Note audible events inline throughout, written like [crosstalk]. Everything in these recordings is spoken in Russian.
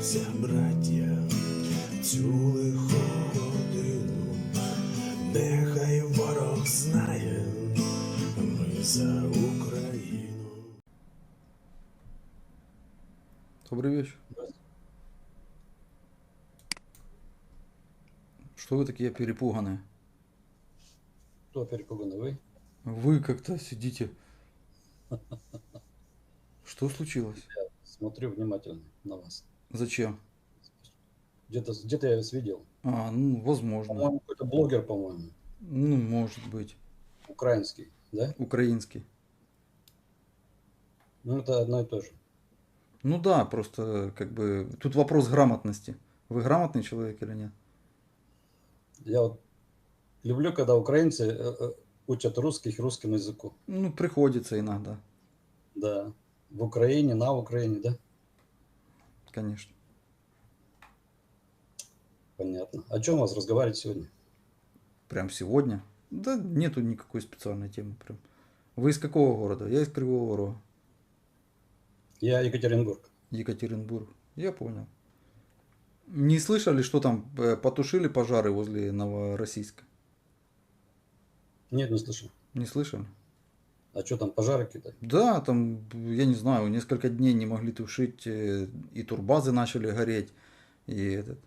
Зійдіться, браття, в цю лиху годину, нехай ворог знає, ми за Україну. Добрый вечер. Что вы такие перепуганные? Кто перепуганный? Вы? Вы как-то сидите. Что случилось? Смотрю внимательно на вас. Зачем? Где-то где я вас видел. А, ну, возможно. По-моему, какой-то блогер, по-моему, Ну, может быть. украинский, да? Украинский. Ну, это одно и то же. Ну да, просто как бы тут вопрос грамотности. Вы грамотный человек или нет? Я вот люблю, когда украинцы э, э, учат русских русскому языку. Ну, приходится иногда, Да. В Украине, на Украине, да? Конечно. Понятно. О чем у вас разговаривать сегодня? Прям сегодня? Да нету никакой специальной темы прям. Вы из какого города? Я из Кривого Рога. Я Екатеринбург. Екатеринбург. Я понял. Не слышали, что там э, потушили пожары возле Новороссийска? Нет, не слышал. Не слышали? А что там, пожары какие-то? Да, там, я не знаю, несколько дней не могли тушить, э, и турбазы начали гореть, и этот.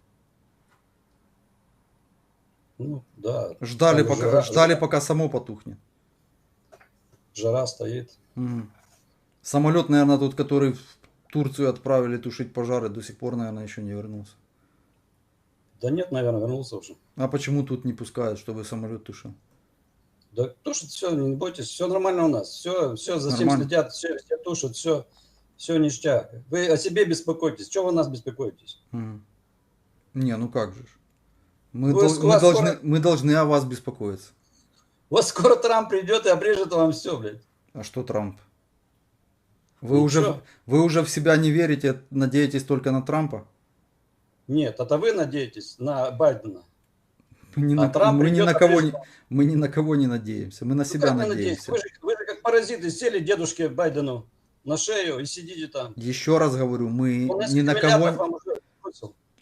Ну, да. Ждали, пока, жара- ждали, пока само потухнет. Жара стоит. Мгм. Самолет, наверное, тот, который в Турцию отправили тушить пожары, до сих пор, наверное, еще не вернулся. Да нет, наверное, вернулся уже. А почему тут не пускают, чтобы самолет тушил? Да тушат все, не бойтесь, все нормально у нас. Все, все за всем следят, все, все тушат, все, все ништяк. Вы о себе беспокойтесь. Чего вы нас беспокоитесь? Мгм. Не, ну как же. Мы, Вы дол- скоро- мы, должны, скоро- мы должны о вас беспокоиться. Вот скоро Трамп придет и обрежет вам все, блядь. А что Трамп? Вы уже, Ничего. вы уже в себя не верите, надеетесь только на Трампа? Нет, это вы надеетесь на Байдена. Мы ни, А на, Трамп мы ни на кого не, мы ни на кого не надеемся. Мы на Ну, себя как надеемся. надеетесь? Вы же, вы же как паразиты сели дедушке Байдену на шею и сидите там. Еще раз говорю, мы Он ни на кого,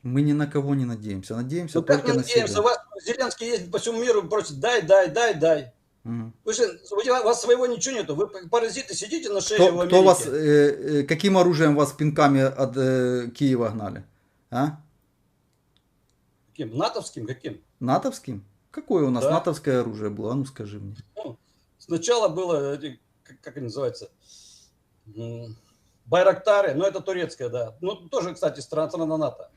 мы ни на кого не надеемся. Надеемся Ну как только на надеемся? себя. Вас Зеленский ездит по всему миру и просит, дай, дай, дай, дай. Мгм. Вы же, у вас своего ничего нету. Вы как паразиты сидите на шее в Кто, Америке. кто вас, э, э, каким оружием вас пинками от э, Киева гнали? А? Каким? Натовским каким? Натовским? Какое у нас Да. натовское оружие было? А ну скажи мне. Ну, сначала было, эти, как, как они называются, Байрактары, но это турецкая, да. Ну, тоже, кстати, страна, страна НАТО.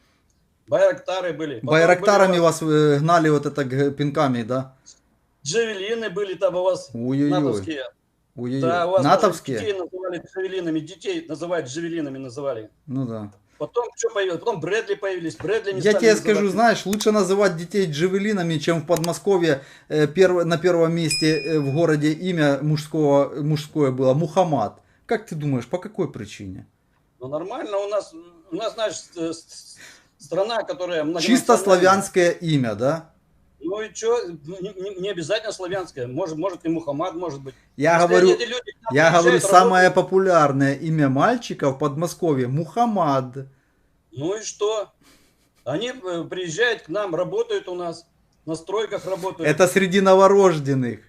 Байрактары были. Байрактарами были у вас э, гнали вот это пинками, да? Джавелины были там у вас Ой-ой-ой. натовские. Ой-ой-ой. Да, у вас Натовские? детей называли джавелинами, детей называют джавелинами называли. Ну да. Потом что появилось? Потом Брэдли появились. Брэдли не Я тебе называть. скажу, знаешь, лучше называть детей джавелинами, чем в Подмосковье э, перв- на первом месте э, в городе имя мужского, мужское было Мухаммад. Как ты думаешь, по какой причине? Ну, нормально у нас, у нас, знаешь, страна, которая Чисто славянское имя, да? Ну и что, не, не- не обязательно славянское, может, может и Мухаммад, может быть. Я Если говорю, люди я говорю, приезжают, самое популярное имя мальчика в Подмосковье Мухаммад. Ну и что? Они э, приезжают к нам, работают у нас, на стройках работают. Это среди новорожденных.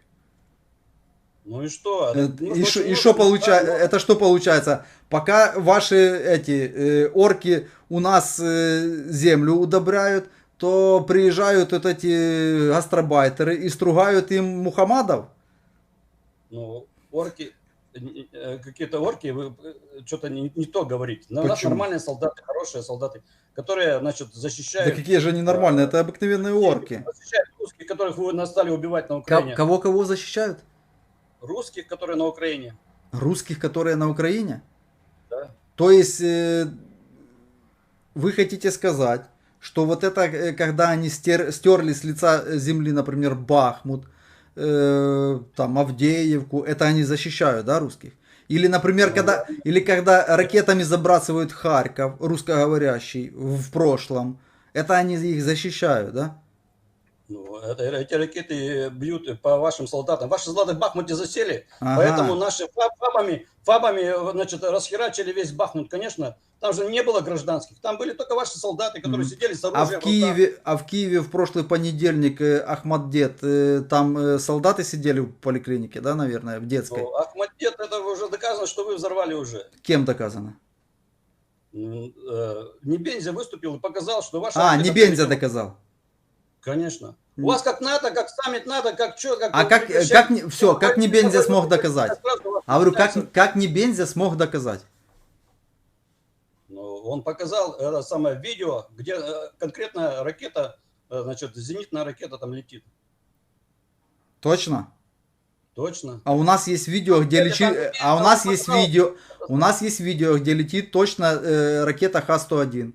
Ну и что? Э, Ну, И шо- и много что получается? Это что получается? Пока ваши эти э, орки у нас э, землю удобряют, то приезжают вот эти гастробайтеры и стругают им Мухаммадов. Ну, орки, э, э, какие-то орки, вы что-то не, не то говорите. У нас нормальные солдаты, хорошие солдаты, которые, значит, Да защищают... какие же они нормальные, это обыкновенные орки. Защищают русских, которых вы нас стали убивать на Украине. Кого-кого защищают? Русских, которые на Украине. Русских, которые на Украине? Да. То есть э, вы хотите сказать, что вот это, э, когда они стер- стерли с лица э, земли, например, Бахмут, э, там Авдеевку, это они защищают, да, русских? Или, например, когда, или когда ракетами забрасывают Харьков, русскоговорящий, в прошлом, это они их защищают, да? Ну, эти ракеты бьют по вашим солдатам. Ваши солдаты в Бахмуте засели, Ага. поэтому наши фаб- фабами, фабами, значит, расхерачили весь Бахмут, конечно. Там же не было гражданских, там были только ваши солдаты, которые Мгм. сидели с А оружием в в руках. Киеве, а в Киеве в прошлый понедельник э, Ахмаддет, э, там э, солдаты сидели в поликлинике, да, наверное, в детской. Ну, Ахмаддет, это уже доказано, что вы взорвали уже. Кем доказано? Э, Небензя выступил и показал, что ваша... А, ракета не Бензя прилетела. доказал. Конечно. У вас как НАТО, как саммит НАТО, как что, как... А как, как не, все, как не Бензя смог доказать? А говорю, как, как не Бензя смог доказать? Ну, он показал это самое видео, где э, конкретно ракета, э, значит, зенитная ракета там летит. Точно? Точно. А у нас есть видео, где Это летит, там а у нас есть видео, у нас есть видео, где летит точно э, ракета Х-101.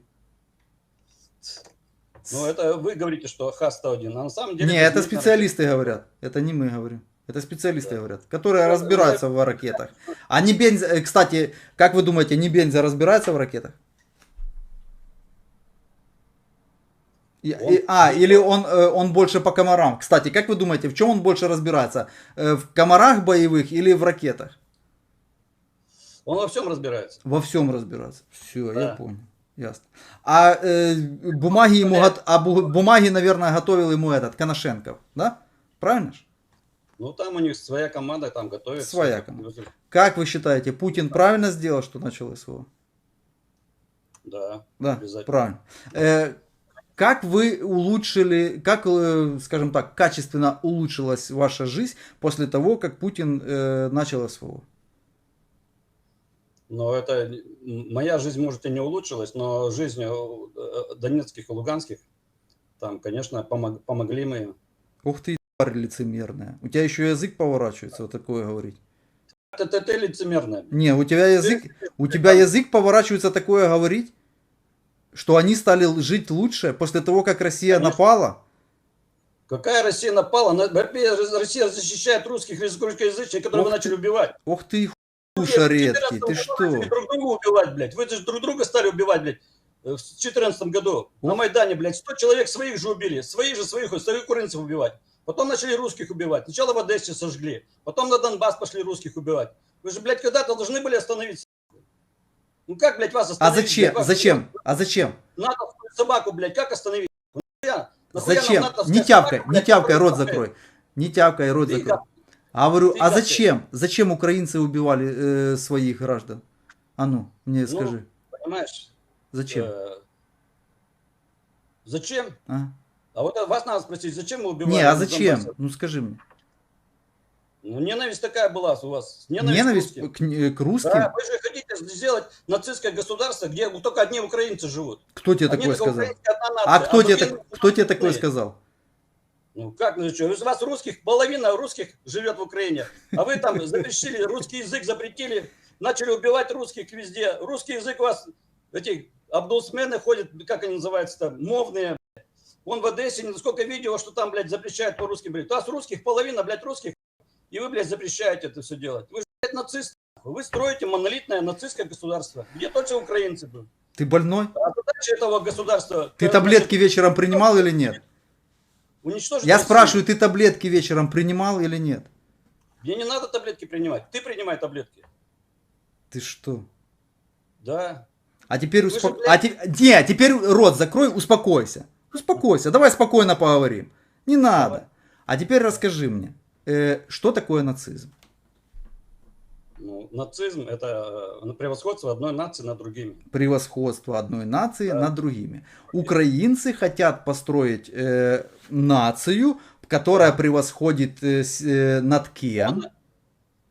Ну, это вы говорите, что Х-101, а на самом деле... Не, это зенитная специалисты говорят. Это не мы говорим. Это специалисты Да. говорят, которые Ну, разбираются в ракетах. А не Бензя, э, кстати, как вы думаете, не Бензя разбирается в ракетах? И- Он- и- а, или он, э, он больше по комарам. Кстати, как вы думаете, в чем он больше разбирается? Э, В комарах боевых или в ракетах? ракета. Он во всем разбирается. Во всем разбираться. Все, я Да. понял. Ясно. А э, бумаги ему, гот- а бу- бумаги, наверное, готовил ему этот Коношенков, да? Правильно ж? Ну, там у них своя команда там готовится. Своя команда. Как вы считаете, Путин правильно сделал, что начал СВО? Да, Да, Обязательно. правильно. Э, как вы улучшили, как, э, скажем так, качественно улучшилась ваша жизнь после того, как Путин э, начал СВО? Но это моя жизнь, может, и не улучшилась, но жизнь э, донецких и луганских, там, конечно, помог- помогли мы. Ух ты, тварь лицемерная. У тебя еще язык поворачивается, вот такое говорить. Это ты, ты лицемерная. Не, у тебя язык, у тебя язык поворачивается такое говорить, что они стали жить лучше после того, как Россия Конечно. напала. Какая Россия напала? Россия защищает русских русскоязычных, которых Ух вы начали убивать. Ох ты, Хуша в редкий, 14 ты что? друг друга убивать, блядь. Вы же друг друга стали убивать, блядь. э, В 2014 году на Ух. Майдане, блядь, 100 человек своих же убили. Своих же своих, своих украинцев убивать. Потом начали русских убивать. Сначала в Одессе сожгли. Потом на Донбасс пошли русских убивать. Вы же, блядь, когда-то должны были остановиться. Ну как, блядь, вас А остановить? зачем? блядь? Вас- Зачем? А зачем? натовскую собаку, блядь, как остановить? Нахуя? Нахуя Зачем? Не тявкай, не блядь, тявкай, рот закрой. Не тявкай, рот Ты закрой. А говорю, а зачем? Зачем украинцы убивали э, своих граждан? А ну, мне скажи. Понимаешь? Зачем? Э, Зачем? А? А вот вас надо спросить, зачем мы убивали? Не, а зачем? Ну скажи мне. Ну, ненависть такая была у вас. Ненависть, Ненависть к русским. к, э, к русским? Да, вы же хотите сделать нацистское государство, где только одни украинцы живут. Кто тебе такое сказал? А нация, кто тебе, другие так- кто тебе такое сказал? Ну как, ну что, у вас русских, половина русских живет в Украине, а вы там запретили, русский язык запретили, начали убивать русских везде. Русский язык у вас, эти абдулсмены ходят, как они называются там, мовные. Вон в Одессе, сколько видео, что там, блядь, запрещают по-русски говорить. У вас русских половина, блядь, русских, и вы, блядь, запрещаете это все делать. Вы же, блядь, нацисты. Вы строите монолитное нацистское государство, где только украинцы были. Ты больной? А задача этого государства... Ты таблетки вечером принимал или нет? Уничтожить Я Россию. спрашиваю, ты таблетки вечером принимал или нет? Мне не надо таблетки принимать. Ты принимай таблетки. Ты что? Да. А теперь же, блядь- А те- Не, теперь рот закрой, успокойся. Успокойся, давай спокойно поговорим. Не надо. Давай. А теперь расскажи мне, э, что такое нацизм? Ну, нацизм – это э, превосходство одной нации над другими. Превосходство одной нации Да. над другими. Украинцы хотят построить э, нацию, которая превосходит э, э, над кем?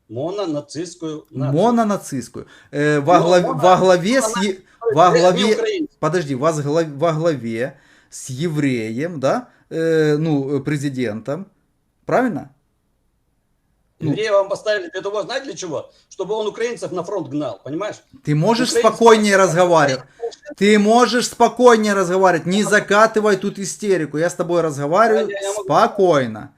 Моно- Мононацистскую нацию. Мононацистскую. Э, во, Но глав- моно- во главе с... е- во главе... Подожди, во, во главе с евреем, да, э, ну, э, президентом, правильно? Ну. Еврея вам поставили для того, знаете для чего? Чтобы он украинцев на фронт гнал, понимаешь? Ты можешь Украинцы- спокойнее разговаривать. Ты можешь спокойнее разговаривать, не закатывай тут истерику. Я с тобой разговариваю Я- я- спокойно.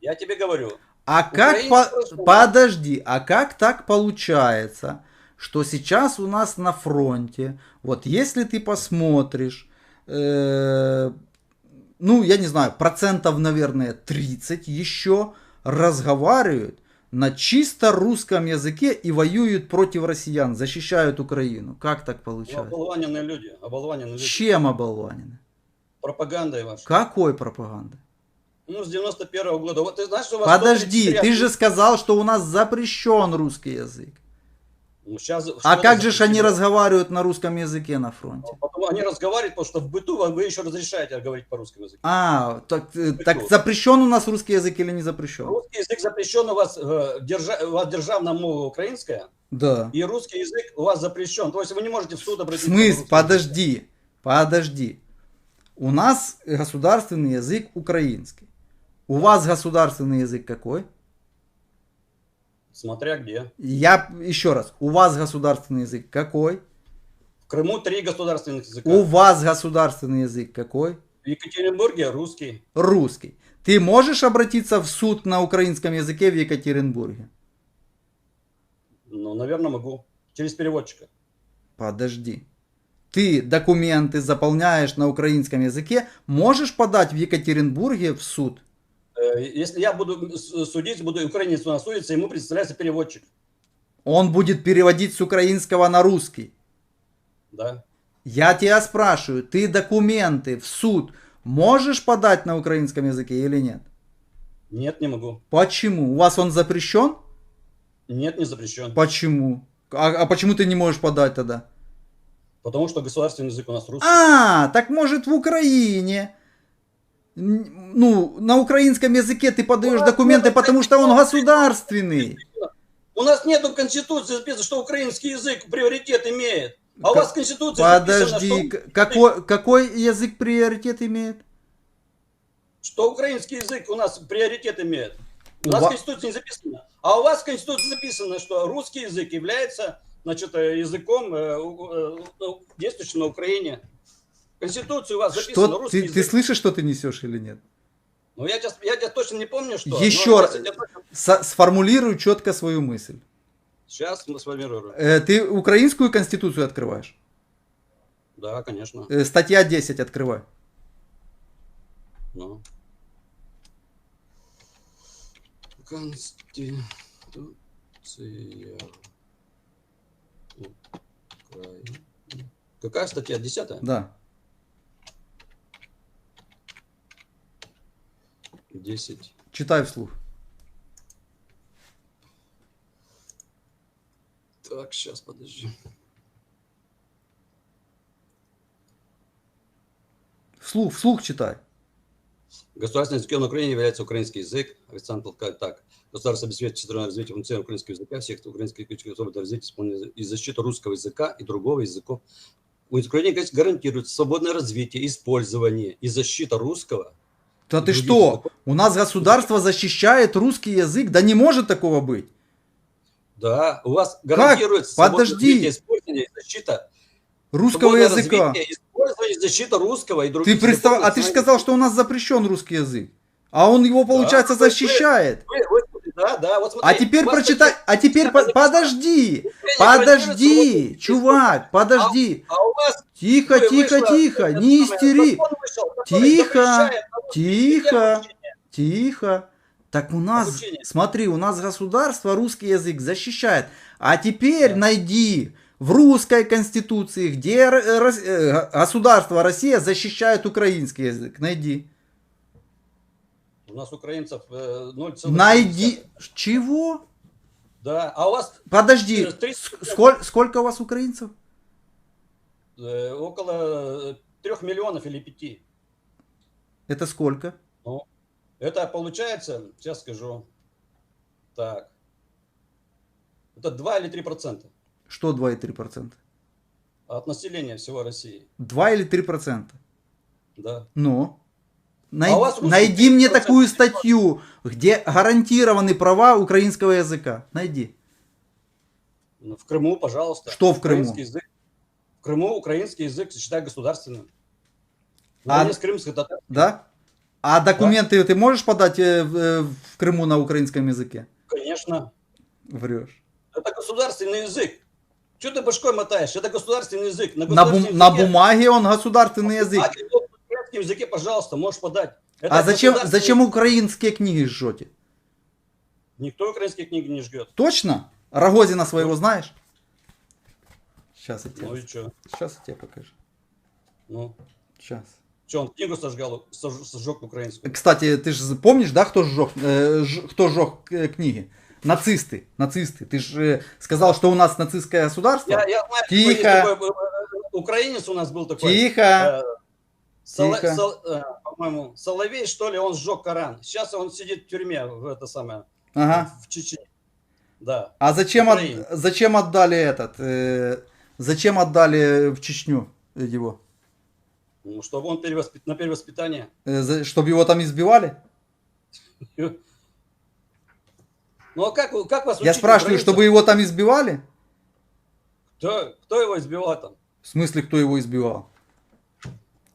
Я тебе говорю. А как по- просто- подожди, а как так получается, что сейчас у нас на фронте, вот если ты посмотришь, э, ну, я не знаю, процентов, наверное, 30 еще разговаривают на чисто русском языке и воюют против россиян, защищают Украину. Как так Ну, получается? оболваненные люди, оболваненные люди. Чем оболванены? Пропагандой вашей. Какой пропаганда? Ну, с 91 года. Вот ты знаешь, что у вас Подожди, 133 ты же сказал, что у нас запрещен русский язык. Ну, сейчас, А что как же ж они разговаривают на русском языке на фронте? Потом они разговаривают, потому что в быту вы- еще разрешаете говорить по русскому языку. А, так, э, так запрещен у нас русский язык или не запрещен? Русский язык запрещен у вас, э, держа, у вас державная мова украинская, Да. и русский язык у вас запрещен. То есть вы не можете в суд обратиться. язык. Подожди, подожди. У нас государственный язык украинский. У вас государственный язык какой? Смотря где. Я еще раз. У вас государственный язык какой? В Крыму три государственных языка. У вас государственный язык какой? В Екатеринбурге русский. Русский. Ты можешь обратиться в суд на украинском языке в Екатеринбурге? Ну, наверное, могу. Через переводчика. Подожди. Ты документы заполняешь на украинском языке, можешь подать в Екатеринбурге в суд? Э, Если я буду судить, буду украинец у нас судится, ему представляется переводчик. Он будет переводить с украинского на русский. Да. Я тебя спрашиваю, ты документы в суд можешь подать на украинском языке или нет? Нет, не могу. Почему? У вас он запрещен? Нет, не запрещен. Почему? А, а почему ты не можешь подать тогда? Потому что государственный язык у нас русский. А, так может в Украине. Ну, на украинском языке ты подаешь документы, потому что он государственный. У нас нету в Конституции записано, что украинский язык приоритет имеет. А у вас в Конституции Подожди, записано, к- какой, какой язык приоритет имеет? что, что украинский язык у нас приоритет имеет. У нас в Конституции не записано. А у вас в Конституции записано, что русский язык является значит, э, языком, э, э, действующим на Украине. В Конституции у вас записано Что, русский ты, ты язык. слышишь, что ты несешь или нет? Ну, я сейчас, я тебя точно не помню, что. Еще раз. точно- сформулируй четко свою мысль. Сейчас мы сформируем. Э, ты украинскую конституцию открываешь? Да, конечно. Э, статья 10 открывай. Ну. Конституция. Украины. Какая статья? Десятая? Да. Десять. Читай вслух. Так, сейчас, подожди. Вслух, вслух читай. Государственным языком на Украине является украинский язык. Александр толкает так. Государство обеспечивает всестороннее развитие функционирования украинского языка, всех украинских особо для развития исполнения и защиту русского языка и другого языков. У Украины конечно, гарантирует свободное развитие, использование и защита русского. Да ты что? У нас государство защищает русский язык? Да не может такого быть. Да, у вас гарантирует свободное Подожди. использование и защита Русского языка. использование защита русского и других Ты представ... А ты же сказал, что у нас запрещен русский язык. А он его, получается, вы- защищает. Вы- вы- да, да, вот А смотри, теперь у вас прочитай, такие- а теперь по- подожди, подожди, чувак, подожди, А у вас тихо, тихо, вышло- тихо, это не истери, вышел, Тихо, тихо. тихо. Так у нас, Обучение. смотри, у нас государство русский язык защищает. А теперь найди в русской конституции, где э, э, государство Россия защищает украинский язык. Найди. У нас украинцев э, 0,3. Найди. Чего? Да, а у вас Подожди, Э, тридцать- сколь- сколько у вас украинцев? э, около трех миллионов или пяти. Это сколько? Это получается, сейчас скажу, так, это 2 или 3 процента Что 2,3%? от населения всего России. 2 или 3%? Да. Ну? Най- А вас найди мне 30%. такую статью, где гарантированы права украинского языка. Найди. Ну, В Крыму, пожалуйста. Что в Крыму? Украинский язык. В Крыму украинский язык считай государственным. А- А... с крымских татар. Да? А документы ты можешь подать э, в, э, в Крыму на украинском языке? Конечно. Врешь. Это государственный язык. Что ты башкой мотаешь? Это государственный язык. На, бум- государственном на бумаге он государственный язык. А, русском языке, пожалуйста, можешь подать. Это А зачем, государственный- зачем украинские книги жжете? Никто украинские книги не жгет. Точно? Рогозина своего знаешь? Сейчас я тебе, Ну и что? сейчас я тебе покажу. Ну, Сейчас. что, он книгу сожгал, сож- сожег украинскую. Кстати, ты же помнишь, да, кто сжег, э, ж- кто сжег э, книги? Нацисты, нацисты. Ты же сказал, что у нас нацистское государство. Я, я знаю, Тихо. такой, э, э, украинец у нас был такой. Тихо. э, Соло-. Сол- э, по-моему, Соловей, что ли, он сжег Коран. Сейчас он сидит в тюрьме, в это самое, Ага. в Чечне. Да. А зачем, от- зачем отдали этот? э, зачем отдали в Чечню его? Ну, чтобы он перевоспит... на перевоспитание. чтобы его там избивали? Ну а как, как вас Я спрашиваю, чтобы его там избивали? Кто, кто его избивал там? В смысле, кто его избивал?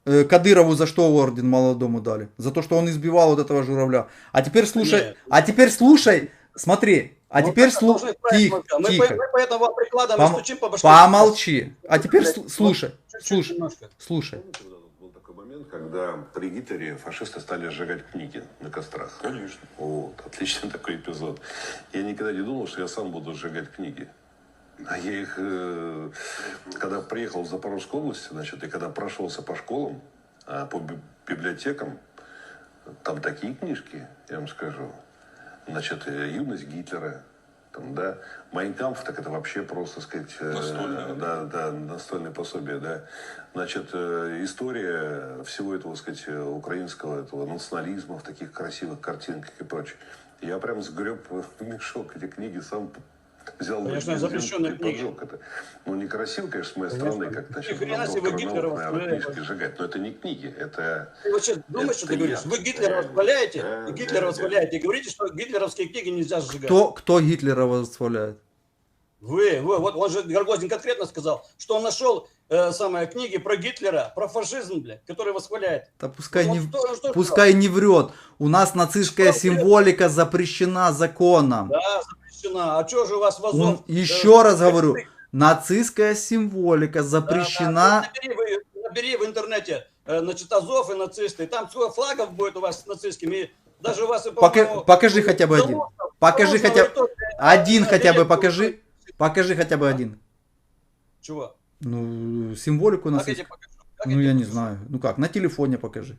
Э, Кадырову за что орден молодому дали? За то, что он избивал вот этого журавля. А теперь слушай, Нет. а теперь слушай, смотри, а Ну, теперь слушай, тихо, мы, тихо, по- мы поэтому прикладом Пом- и стучим по башке. помолчи. А теперь сл- Блядь, слушай, Чуть-чуть слушай, немножко. слушай. Вот был такой момент, когда при Гитлере фашисты стали сжигать книги на кострах? Конечно. Вот, отличный [laughs] такой эпизод. Я никогда не думал, что я сам буду сжигать книги. А я их, э, когда приехал в Запорожскую область, значит, и когда прошелся по школам, а, по би- библиотекам, там такие книжки, я вам скажу. Значит, э, юность Гитлера, там, да, Майнкамф, так это вообще просто, сказать, э, да, да, настольное пособие, да. Значит, история всего этого, сказать, украинского этого национализма в таких красивых картинках и прочее. Я прям сгреб [laughs] в мешок эти книги, сам взял Конечно, и книги. поджег это. Ну, некрасиво, конечно, с моей Конечно. стороны, как Ни значит, хрена себе вы Гитлера наверное, книжки сжигать. Но это не книги, это Ты вообще думаешь, что ты говоришь? Вы Гитлера восхваляете, да, и Гитлера да, восхваляете, и говорите, что гитлеровские книги нельзя сжигать. Кто, кто Гитлера восхваляет? Вы, вы, вот он же, Горгозин конкретно сказал, что он нашел э, самые книги про Гитлера, про фашизм, блядь, который восхваляет. Да пускай не, что- он что пускай не врет. У нас нацистская Что врет? символика запрещена законом. Да, запрещена. А что же у вас в Он- Азов? еще э, раз как говорю, нацистская символика Да, запрещена. да, набери, вы- набери в интернете, э, значит, Азов и нацисты. Там сколько флагов будет у вас с нацистскими. Даже у вас, и, Пока- покажи хотя бы один. Покажи хотя э, один э, хотя бы покажи. Покажи хотя бы один. Чего? Ну, символику Как я покажу? Как Ну, тебе я не знаю. Ну как, на телефоне покажи.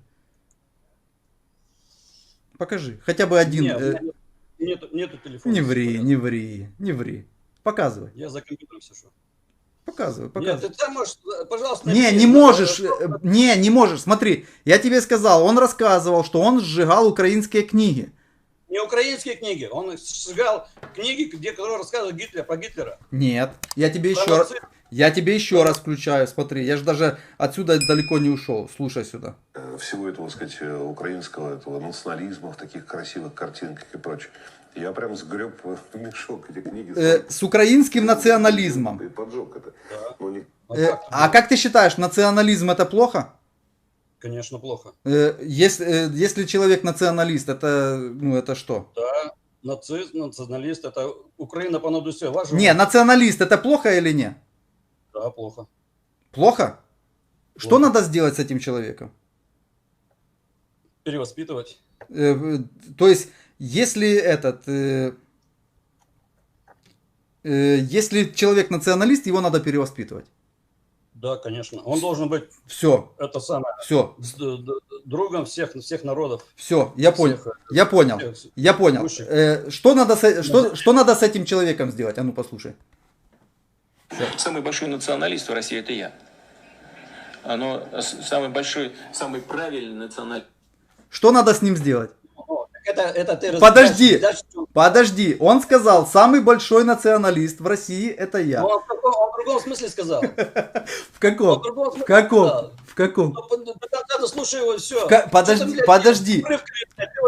Покажи. Хотя бы один. Э, у меня нет- нету, нету телефона. Не ври, не ври, не ври. Показывай, Я за компьютером сижу. показывай, Нет, показывай. ты там можешь, э, пожалуйста, Не, не можешь, э, не, не можешь. Смотри, я тебе сказал, он рассказывал, что он сжигал украинские книги. Не украинские книги. Он сжигал книги, где которые рассказывают Гитлер, про Гитлера. Нет, я тебе Про еще раз. Я тебе еще раз включаю, смотри, я же даже отсюда далеко не ушел. Слушай сюда. э, всего этого, сказать, э, украинского этого национализма в таких красивых картинках и прочее. Я прям сгреб в мешок эти книги. Э, с украинским национализмом. И поджег это. Да. Ну, не- А Э, как? а как ты считаешь, национализм это плохо? Конечно, плохо. Э, Если, э, если человек националист, это, ну, это что? Да, нацист, националист, это Украина по надусе. Не, националист это плохо или не? Да, плохо. Плохо? Что Плохо. надо сделать с этим человеком? Перевоспитывать. Э, То есть, если этот... э, э, Если человек националист, его надо перевоспитывать. Да, конечно. Он должен быть Все, это самое все, другом всех всех народов. все, я понял. Всех, э, Я понял. всех. Я понял. Э, Что надо, с, что, что надо с этим человеком сделать? А ну послушай. Самый большой националист в России это я. Оно самый большой, самый правильный националист. Что надо с ним сделать? О, Это, это ты Подожди. передачу. Подожди, он сказал, самый большой националист в России это я. Ну, Он в, каком- он в другом смысле сказал. [laughs] В каком? Он в каком? В каком? Ну, конца дослушай его, все. подожди, подожди.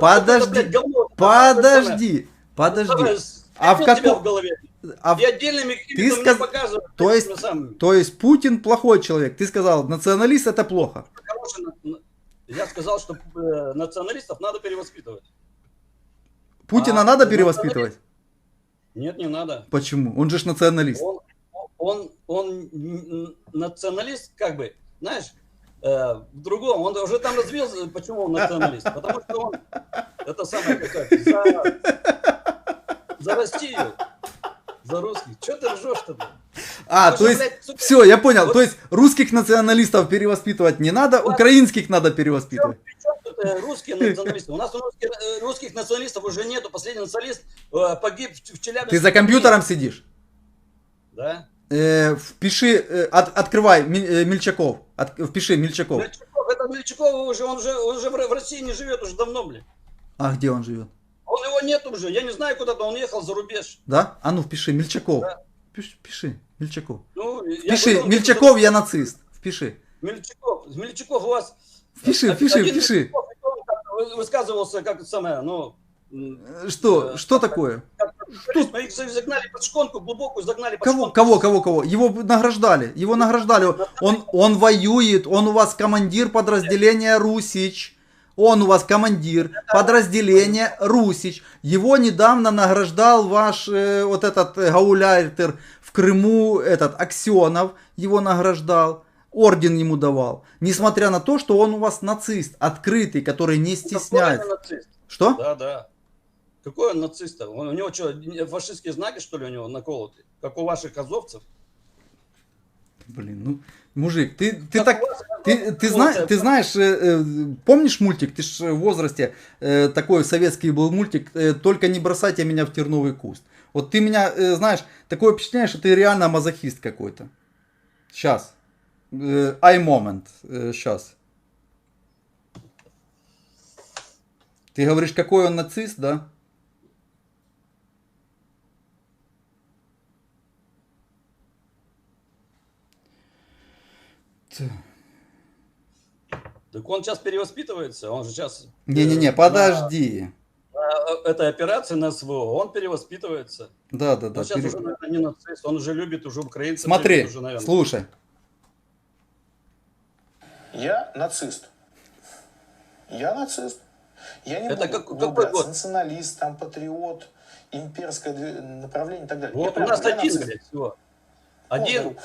Подожди. Подожди, подожди. А в каком- в голове? А И отдельными какими-то сказ- показывают. То есть-. То есть Путин плохой человек. Ты сказал, националист это плохо. Я сказал, что э, националистов надо перевоспитывать. Путина А, надо перевоспитывать? Нет, не надо. Почему? Он же ж националист. Он, он, он националист, как бы, знаешь, э, в другом. Он уже там развил, почему он националист. Потому что он, это самое, как за, за Россию, за русских. Что ты ржешь-то, блин? А, Потому то есть, блядь, сука, все, я понял. вот- То есть, русских националистов перевоспитывать не надо, Вот. украинских надо перевоспитывать. причем э, русские националисты? У нас русских, э, русских националистов уже нету. Последний националист э, погиб в, Челябинске. Ты за компьютером сидишь? Да. Э, впиши, э, от- открывай Мельчаков. От- впиши Мельчаков. Мельчаков, это Мельчаков уже, он же, он же в России не живет уже давно, блин. А где он живет? Он его нет уже. Я не знаю, куда-то он ехал за рубеж. Да? А ну впиши Мельчаков. Да. Пиши, пиши Мельчаков. Ну, я Впиши говорю, Мельчаков, я нацист. Впиши. Мельчаков, Мельчаков у вас... Впиши, один впиши, впиши. Высказывался как самое, ну... Что? Э, Что такое? как- Мы их загнали под шконку, глубокую загнали под Кого, шконку. кого, кого, кого? Его награждали. Его награждали. Он, он воюет. Он у вас командир подразделения Русич. Он у вас командир подразделения Русич. Его недавно награждал ваш э, вот этот э, гауляйтер в Крыму, этот Аксенов его награждал. Орден ему давал. Несмотря на то, что он у вас нацист, открытый, который не Какой он стесняется. нацист? Что? Да, да. Какой он нацист? Он, у него что, фашистские знаки, что ли, у него наколоты? Как у ваших азовцев? Блин, ну, мужик, ты, ты так, ты, ты, у зна- вас, ты знаешь, э, э, помнишь мультик, ты ж в возрасте, э, такой советский был мультик, э, только не бросайте меня в терновый куст. Вот ты меня, э, знаешь, такое впечатление, что ты реально мазохист какой-то. Сейчас. Э, I moment. Сейчас. Ты говоришь, какой он нацист, да? Так он сейчас перевоспитывается, он же сейчас... Не-не-не, э, подожди. на- на этой операции на СВО, он перевоспитывается. Да, да, да. он сейчас пере- уже, наверное, не нацист, он уже любит уже украинцев. Смотри, любит уже, наверное. слушай. Я нацист. Я нацист. Я не Это буду как- какой год? Националист, там, патриот, имперское направление и так далее. Я Вот у нас я один, нацист. блядь, всего. Можно Один. руку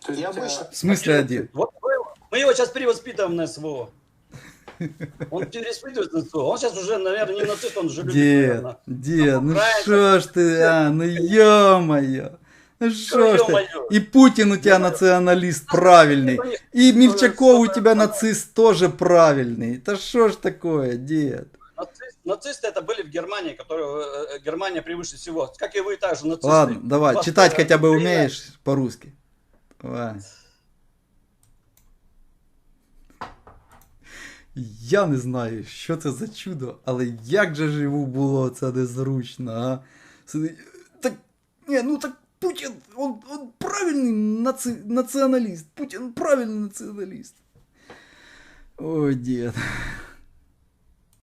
вскинуть. я больше... В смысле один? Вот мы его- мы его сейчас перевоспитываем на СВО. [laughs] Он перевоспитывается на СВО. Он сейчас уже, наверное, не нацист, он уже любит, Дед, наверное. дед, ну шо ж ты, а, ну ё-моё. Ну шо ж ты. И Путин у тебя Ё-моё. националист правильный. И Мельчаков у тебя нацист тоже правильный. Да шо ж такое, дед? Нацист- Нацисты это были в Германии, которые э, э, Германия превыше всего. Как и вы также нацисты. Ладно, давай, Вас, читать хотя бы умеешь по-русски. Давай. Я не знаю, що це за чудо, але як же ж йому було це незручно, а? Так, ні, ну так Путін, он, он правильний наци, націоналіст. Путін правильний націоналіст. Ой, дід.